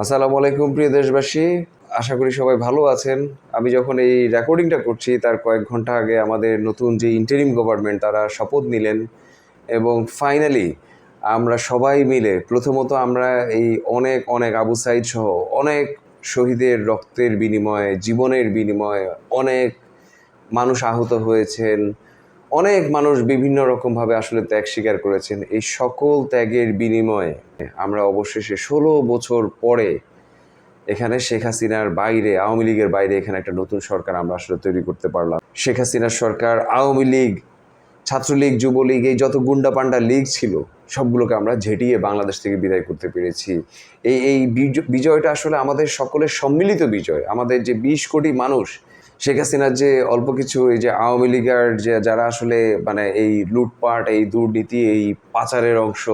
আসসালামু আলাইকুম, প্রিয় দেশবাসী। আশা করি সবাই ভালো আছেন। আমি যখন এই রেকর্ডিংটা করছি, তার কয়েক ঘণ্টা আগে আমাদের নতুন যে ইন্টারিম গভর্নমেন্ট তারা শপথ নিলেন এবং ফাইনালি আমরা সবাই মিলে, প্রথমত আমরা এই অনেক অনেক আবু সাইদ সহ অনেক শহীদের রক্তের বিনিময়ে, জীবনের বিনিময়ে অনেক মানুষ আহত হয়েছেন। অনেক মানুষ বিভিন্ন রকমভাবে আসলে ত্যাগ স্বীকার করেছেন। এই সকল ত্যাগের বিনিময়ে আমরা অবশেষে ষোলো বছর পরে এখানে শেখ হাসিনার বাইরে, আওয়ামী লীগের বাইরে এখানে একটা নতুন সরকার আমরা আসলে তৈরি করতে পারলাম। শেখ হাসিনার সরকার, আওয়ামী লীগ, ছাত্রলীগ, যুবলীগ, এই যত গুন্ডা পান্ডা লীগ ছিল, সবগুলোকে আমরা ঝেঁটিয়ে বাংলাদেশ থেকে বিদায় করতে পেরেছি। এই এই বিজয়টা আসলে আমাদের সকলের সম্মিলিত বিজয়। আমাদের যে বিশ কোটি মানুষ শেখ হাসিনার যে অল্প কিছু এই যে আওয়ামী লীগের যে যারা আসলে মানে এই লুটপাট, এই দুর্নীতি, এই পাচারের অংশ,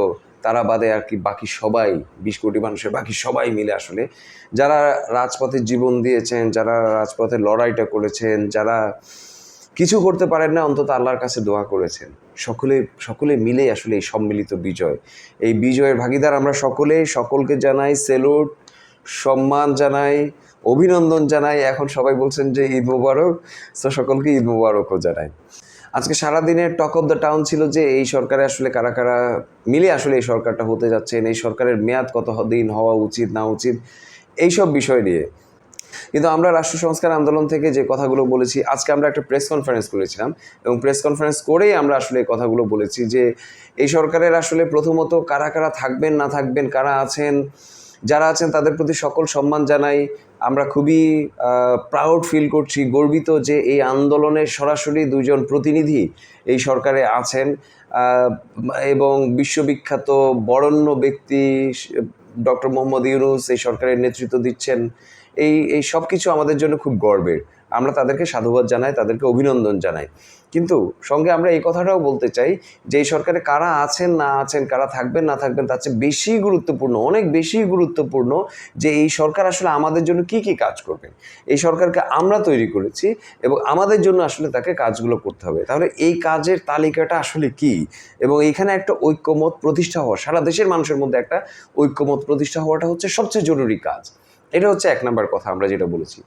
তারা বাদে আর কি বাকি সবাই, বিশ কোটি মানুষের বাকি সবাই মিলে আসলে যারা রাজপথে জীবন দিয়েছেন, যারা রাজপথে লড়াইটা করেছেন, যারা কিছু করতে পারেন না, অন্তত আল্লাহর কাছে দোয়া করেছেন। সকলে সকলে মিলেই আসলে এই সম্মিলিত বিজয়। এই বিজয়ের ভাগিদার আমরা সকলে সকলকে জানাই সেলুট, সম্মান জানাই। অভিনন্দন জানাই। এখন সবাই বলছেন যে ঈদ মুবারক, তো সকলকে ঈদ মুবারকও জানাই। আজকে সারাদিনের টক অফ দ্য টাউন ছিল যে এই সরকারে আসলে কারা কারা মিলে আসলে এই সরকারটা হতে যাচ্ছেন, এই সরকারের মেয়াদ কত দিন হওয়া উচিত, না উচিত, এইসব বিষয় নিয়ে। কিন্তু আমরা রাষ্ট্র সংস্কার আন্দোলন থেকে যে কথাগুলো বলেছি, আজকে আমরা একটা প্রেস কনফারেন্স করেছিলাম এবং প্রেস কনফারেন্স করেই আমরা আসলে কথাগুলো বলেছি যে এই সরকারের আসলে প্রথমত কারা কারা থাকবেন, না থাকবেন, কারা আছেন যারা আছেন, তাদের প্রতি সকল সম্মান জানাই। আমরা খুবই প্রাউড ফিল করছি, গর্বিত যে এই আন্দোলনের সরাসরি দুজন প্রতিনিধি এই সরকারে আছেন। এবং বিশ্ববিখ্যাত বরণ্য ব্যক্তি ডক্টর মোহাম্মদ ইউনুস এই সরকারের নেতৃত্ব দিচ্ছেন। এই এই সব কিছু আমাদের জন্য খুব গর্বের। আমরা তাদেরকে সাধুবাদ জানাই, তাদেরকে অভিনন্দন জানাই। কিন্তু সঙ্গে আমরা এই কথাটাও বলতে চাই যে এই সরকারে কারা আছেন, না আছেন, কারা থাকবেন, না থাকবেন, তার চেয়ে বেশি গুরুত্বপূর্ণ, অনেক বেশি গুরুত্বপূর্ণ যে এই সরকার আসলে আমাদের জন্য কি কি কাজ করবেন এই সরকারকে আমরা তৈরি করেছি এবং আমাদের জন্য আসলে তাকে কাজগুলো করতে হবে। তাহলে এই কাজের তালিকাটা আসলে কি? এবং এইখানে একটা ঐক্যমত প্রতিষ্ঠা হওয়া, সারা দেশের মানুষের মধ্যে একটা ঐক্যমত প্রতিষ্ঠা হওয়াটা হচ্ছে সবচেয়ে জরুরি কাজ। এটা হচ্ছে এক নাম্বার কথা আমরা যেটা বলেছি।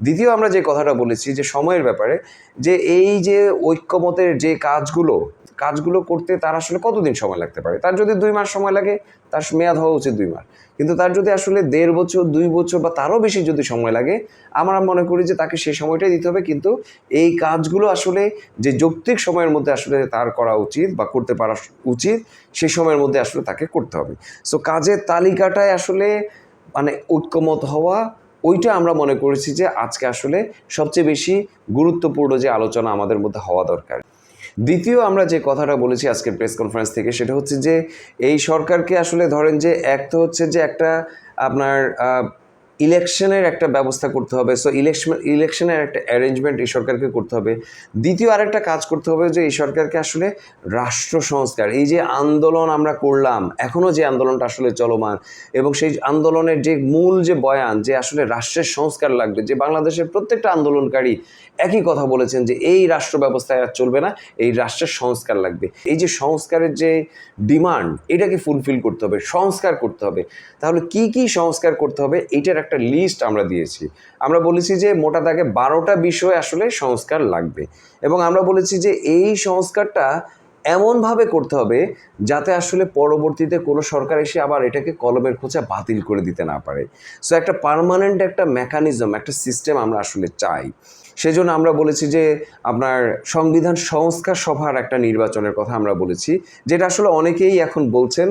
দ্বিতীয় আমরা যে কথাটা বলেছি যে সময়ের ব্যাপারে, যে এই যে ঐক্যমতের যে কাজগুলো কাজগুলো করতে তার আসলে কতদিন সময় লাগতে পারে? তার যদি দুই মাস সময় লাগে, তার মেয়াদ হওয়া উচিত দুই মাস। কিন্তু তার যদি আসলে দেড় বছর, দুই বছর বা তারও বেশি যদি সময় লাগে, আমরা মনে করি যে তাকে সেই সময়টাই দিতে হবে। কিন্তু এই কাজগুলো আসলে যে যৌক্তিক সময়ের মধ্যে আসলে তার করা উচিত বা করতে পারা উচিত সেই সময়ের মধ্যে আসলে তাকে করতে হবে। সো কাজের তালিকাটায় আসলে মানে ঐক্যমত হওয়া ওইটা আমরা মনে করেছি যে আজকে আসলে সবচেয়ে বেশি গুরুত্বপূর্ণ যে আলোচনা আমাদের মধ্যে হওয়া দরকার। দ্বিতীয় আমরা যে কথাটা বলেছি আজকের প্রেস কনফারেন্স থেকে সেটা হচ্ছে যে এই সরকারকে আসলে ধরেন যে এক তো হচ্ছে যে একটা আপনার ইলেকশনের একটা ব্যবস্থা করতে হবে। সো ইলেকশন, ইলেকশনের একটা অ্যারেঞ্জমেন্ট এই সরকারকে করতে হবে। দ্বিতীয় আরেকটা কাজ করতে হবে যে, এই সরকারকে আসলে রাষ্ট্র সংস্কার, এই যে আন্দোলন আমরা করলাম এখনও যে আন্দোলনটা আসলে চলমান, এবং সেই আন্দোলনের যে মূল যে বয়ান, যে আসলে রাষ্ট্রের সংস্কার লাগবে, যে বাংলাদেশের প্রত্যেকটা আন্দোলনকারী একই কথা বলেছেন যে, এই রাষ্ট্র ব্যবস্থায় আর চলবে না, এই রাষ্ট্রের সংস্কার লাগবে। এই যে সংস্কারের যে ডিমান্ড এটাকে ফুলফিল করতে হবে, সংস্কার করতে হবে। তাহলে কি কি সংস্কার করতে হবে এইটার একটা লিস্ট আমরা দিয়েছি। আমরা বলেছি যে মোটা দাগে বারোটা বিষয় আসলে সংস্কার লাগবে এবং আমরা বলেছি যে এই সংস্কারটা এমনভাবে করতে হবে যাতে আসলে পরবর্তীতে কোনো সরকার এসে আবার এটাকে কলমের খোঁচা বাতিল করে দিতে না পারে। সো একটা পার্মানেন্ট একটা মেকানিজম একটা সিস্টেম আমরা আসলে চাই। সেজন্য আমরা বলেছি যে আপনার সংবিধান সংস্কার সভার একটা নির্বাচনের কথা আমরা বলেছি, যেটা আসলে অনেকেই এখন বলছেন,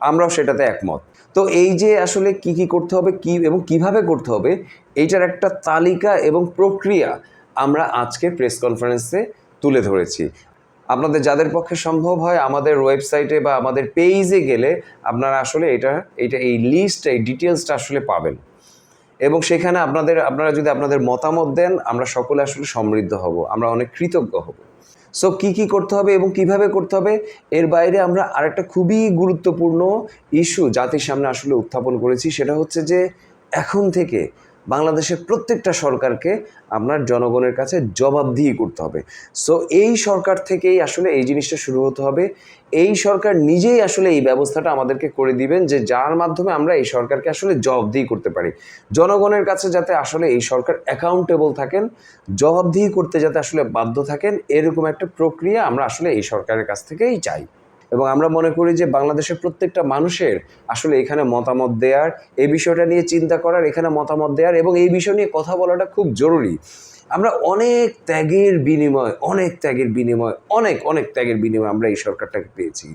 আমরাও সেটাতে একমত। তো এই যে আসলে কি কি করতে হবে, কি এবং কীভাবে করতে হবে, এইটার একটা তালিকা এবং প্রক্রিয়া আমরা আজকে প্রেস কনফারেন্সে তুলে ধরেছি। আপনাদের যাদের পক্ষে সম্ভব হয় আমাদের ওয়েবসাইটে বা আমাদের পেজে গেলে আপনারা আসলে এটা এটা এই লিস্ট, এই ডিটেলসটা আসলে পাবেন। এবং সেখানে আপনাদের, আপনারা যদি আপনাদের মতামত দেন, আমরা সকলে আসলে সমৃদ্ধ হব, আমরা অনেক কৃতজ্ঞ হব। সো কি কি করতে হবে এবং কীভাবে করতে হবে? এর বাইরে আমরা আরেকটা খুবই গুরুত্বপূর্ণ ইস্যু জাতির সামনে আসলে উত্থাপন করেছি, সেটা হচ্ছে যে এখন থেকে বাংলাদেশের প্রত্যেকটা সরকারকে আপনার জনগণের কাছে জবাবদিহি করতে হবে। সো এই সরকার থেকেই আসলে এই জিনিসটা শুরু হতে হবে। এই সরকার নিজেই আসলে এই ব্যবস্থাটা আমাদেরকে করে দিবেন যে যার মাধ্যমে আমরা এই সরকারকে আসলে জবাবদিহি করতে পারি। জনগণের কাছে যাতে আসলে এই সরকার অ্যাকাউন্টেবল থাকেন, জবাবদিহি করতে যাতে আসলে বাধ্য থাকেন, এরকম একটা প্রক্রিয়া আমরা আসলে এই সরকারের কাছ থেকেই চাই। এবং আমরা মনে করি যে বাংলাদেশের প্রত্যেকটা মানুষের আসলে এখানে মতামত দেওয়ার এই বিষয়টা নিয়ে চিন্তা করার, এখানে মতামত দেওয়ার এবং এই বিষয় নিয়ে কথা বলাটা খুব জরুরি। আমরা অনেক ত্যাগের বিনিময়, অনেক ত্যাগের বিনিময়, অনেক অনেক ত্যাগের বিনিময় আমরা এই সরকারটাকে পেয়েছি।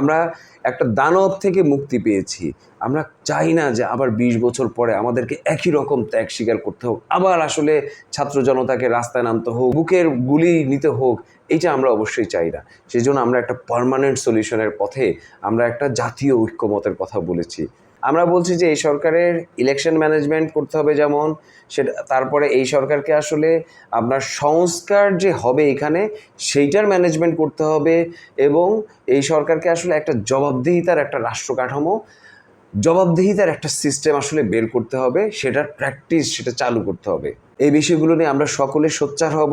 আমরা একটা দানব থেকে মুক্তি পেয়েছি। আমরা চাই না যে আবার বিশ বছর পরে আমাদেরকে একই রকম ত্যাগ স্বীকার করতে হোক, আবার আসলে ছাত্র জনতাকে রাস্তায় নামতে হোক, বুকের গুলি নিতে হোক, এইটা আমরা অবশ্যই চাই না। সেই জন্য আমরা একটা পারমানেন্ট সলিউশনের পথে আমরা একটা জাতীয় ঐক্যমতের কথা বলেছি। আমরা বলছি যে এই সরকারের ইলেকশন ম্যানেজমেন্ট করতে হবে যেমন, সেটা, তারপরে এই সরকারকে আসলে আপনার সংস্কার যে হবে এখানে, সেইটার ম্যানেজমেন্ট করতে হবে এবং এই সরকারকে আসলে একটা জবাবদিহিতার একটা রাষ্ট্র কাঠামো জবাবদিহিতার একটা সিস্টেম আসলে বের করতে হবে, সেটার প্র্যাকটিস সেটা চালু করতে হবে। এই বিষয়গুলো নিয়ে আমরা সকলে সোচ্চার হব।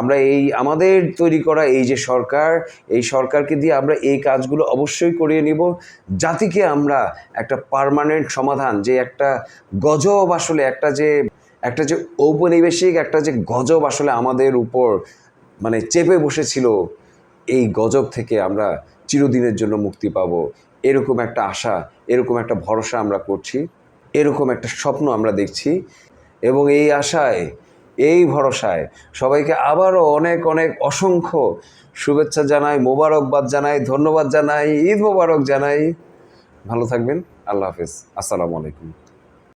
আমরা এই, আমাদের তৈরি করা এই যে সরকার, এই সরকারকে দিয়ে আমরা এই কাজগুলো অবশ্যই করিয়ে নিব। জাতিকে আমরা একটা পার্মানেন্ট সমাধান, যে একটা গজব আসলে, একটা যে একটা যে ঔপনিবেশিক, একটা যে গজব আসলে আমাদের উপর মানে চেপে বসেছিল, এই গজব থেকে আমরা চিরদিনের জন্য মুক্তি পাবো। এরকম একটা আশা, এরকম একটা ভরসা আমরা করছি, এরকম একটা স্বপ্ন আমরা দেখছি। এবং এই আশায়, এই ভরসায় সবাইকে আবারও অনেক অনেক অসংখ্য শুভেচ্ছা জানাই, মোবারকবাদ জানাই, ধন্যবাদ জানাই, ঈদ মোবারক জানাই। ভালো থাকবেন, আল্লাহ হাফিজ। আসসালামু আলাইকুম।